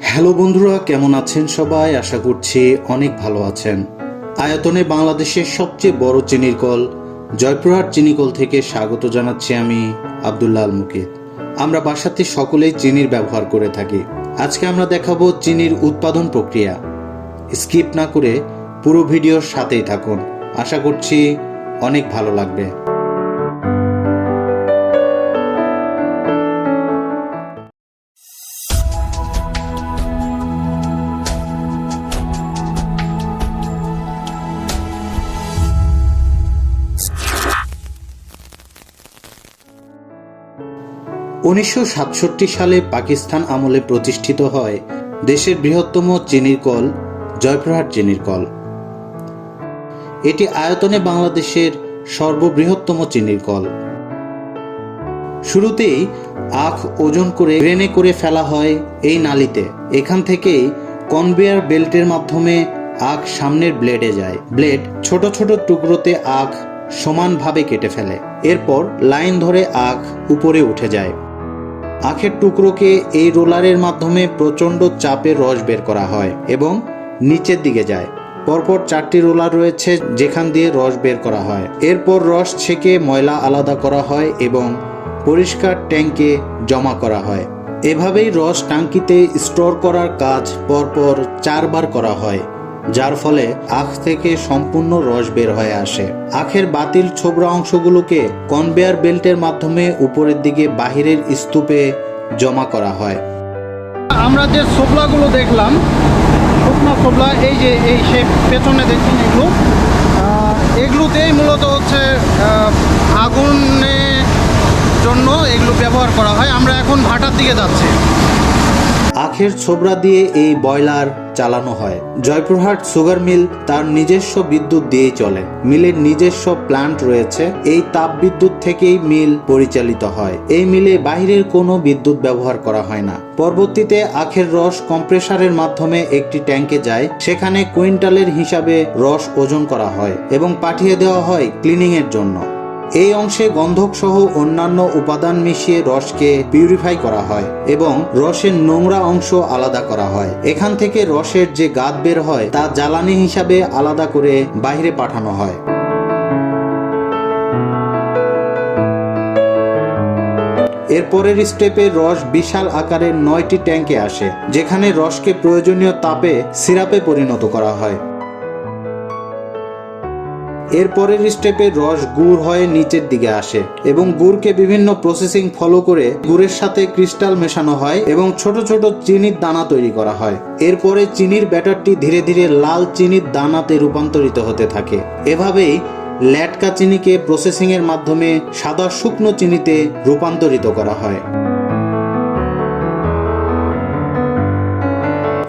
Hello বন্ধুরা, কেমন আছেন সবাই? আশা করছি অনেক ভালো আছেন। আয়তনে বাংলাদেশের সবচেয়ে বড় চিনির কল, জয়পুরহাট চিনিকল থেকে স্বাগত জানাচ্ছি আমি আবদুল্লাহ আল মুকিদ আমরা বাসাতে সকলেই চিনির ব্যবহার করে থাকি। আজকে আমরা দেখাবো চিনির উৎপাদন প্রক্রিয়া। স্কিপ না করে পুরো ভিডিওর সাথেই থাকুন। আশা করছি অনেক ভালো লাগবে। উনিশশো সাতষট্টি সালে পাকিস্তান আমলে প্রতিষ্ঠিত হয় দেশের বৃহত্তম চিনির কল, জয়পুরহাট চিনির কল। এটি আয়তনে বাংলাদেশের সর্ববৃহত্তম চিনির কল। শুরুতেই আখ ওজন করে গ্রেনে করে ফেলা হয় এই নালিতে। এখান থেকেই কনভেয়ার বেল্টের মাধ্যমে আখ সামনের ব্লেডে যায়। ব্লেড ছোট ছোট টুকরোতে আখ সমানভাবে কেটে ফেলে। এরপর লাইন ধরে আখ উপরে উঠে যায়। আখের টুকরোকে এই রোলারের মাধ্যমে প্রচণ্ড চাপে রস বের করা হয় এবং নিচের দিকে যায়। পরপর চারটি রোলার রয়েছে যেখান দিয়ে রস বের করা হয়। এরপর রস ছেঁকে ময়লা আলাদা করা হয় এবং পরিষ্কার ট্যাঙ্কে জমা করা হয়। এভাবেই রস টাঙ্কিতে স্টোর করার কাজ পরপর চারবার করা হয়। যার ফলে আখ থেকে সম্পূর্ণ রস বের হয়ে আসে। আখের বাতিল ছোবড়া অংশগুলোকে কনভেয়ার বেল্টের মাধ্যমে উপরের দিকে বাহিরের স্তূপে জমা করা হয়। আমরা যে সোবলাগুলো দেখলাম, শুকনো সোবলা এই যে এই সে পেছনে দেখুন এগুলো এগুলোতেই মূলত হচ্ছে আগুনের জন্য এগুলো ব্যবহার করা হয়। আমরা এখন ভাটার দিকে যাচ্ছি। আখের ছোবড়া দিয়ে এই বয়লার চালানো হয়। জয়পুরহাট সুগার মিল তার নিজস্ব বিদ্যুৎ দিয়েই চলে। মিলের নিজস্ব প্ল্যান্ট রয়েছে। এই তাপ বিদ্যুৎ থেকেই মিল পরিচালিত হয়। এই মিলে বাহিরের কোনো বিদ্যুৎ ব্যবহার করা হয় না। পরবর্তীতে আখের রস কম্প্রেসারের মাধ্যমে একটি ট্যাঙ্কে যায়। সেখানে কুইন্টালের হিসাবে রস ওজন করা হয় এবং পাঠিয়ে দেওয়া হয় ক্লিনিং এর জন্য। এই অংশে গন্ধক সহ অন্যান্য উপাদান মিশিয়ে রসকে পিউরিফাই করা হয় এবং রসের নোংরা অংশ আলাদা করা হয়। এখান থেকে রসের যে গাদ বের হয়, তা জ্বালানি হিসাবে আলাদা করে বাইরে পাঠানো হয়। এরপরের স্টেপে রস বিশাল আকারের নয়টি ট্যাঙ্কে আসে, যেখানে রসকে প্রয়োজনীয় তাপে সিরাপে পরিণত করা হয়। এরপরের স্টেপে রস গুড় হয়ে নিচের দিকে আসে এবং গুড়কে বিভিন্ন প্রসেসিং ফলো করে গুড়ের সাথে ক্রিস্টাল মেশানো হয় এবং ছোট ছোট চিনির দানা তৈরি করা হয়। এরপরে চিনির ব্যাটারটি ধীরে ধীরে লাল চিনির দানাতে রূপান্তরিত হতে থাকে। এভাবেই ল্যাটকা চিনিকে প্রসেসিং এর মাধ্যমে সাদা শুকনো চিনিতে রূপান্তরিত করা হয়।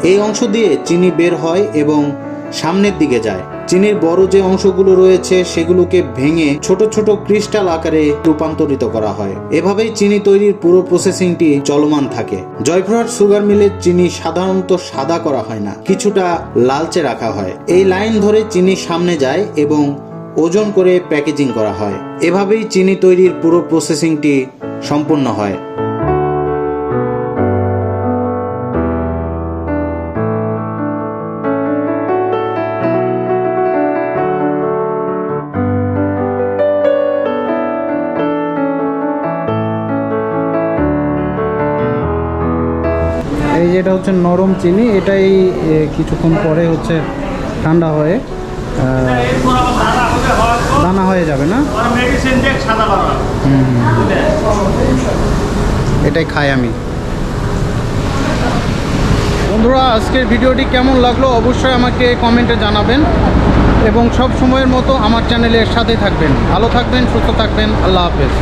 এই অংশ দিয়ে চিনি বের হয় এবং সামনের দিকে যায়। চিনির বড় যে অংশগুলো রয়েছে সেগুলোকে ভেঙে ছোট ছোট ক্রিস্টাল আকারে রূপান্তরিত করা হয়। এভাবেই চিনি তৈরির পুরো প্রসেসিংটি চলমান থাকে। জয়পুরহাট সুগার মিলের চিনি সাধারণত সাদা করা হয় না, কিছুটা লালচে রাখা হয়। এই লাইন ধরে চিনি সামনে যায় এবং ওজন করে প্যাকেজিং করা হয়। এভাবেই চিনি তৈরির পুরো প্রসেসিংটি সম্পূর্ণ হয়। এই যেটা হচ্ছে নরম চিনি, এটাই কিছুক্ষণ পরে হচ্ছে ঠান্ডা হয়ে দানা হয়ে যাবে না? এটাই খাই আমি। বন্ধুরা, আজকের ভিডিওটি কেমন লাগল অবশ্যই আমাকে কমেন্টে জানাবেন এবং সব সময়ের মতো আমার চ্যানেলের সাথে থাকবেন। ভালো থাকবেন, সুস্থ থাকবেন, আল্লাহ হাফেজ।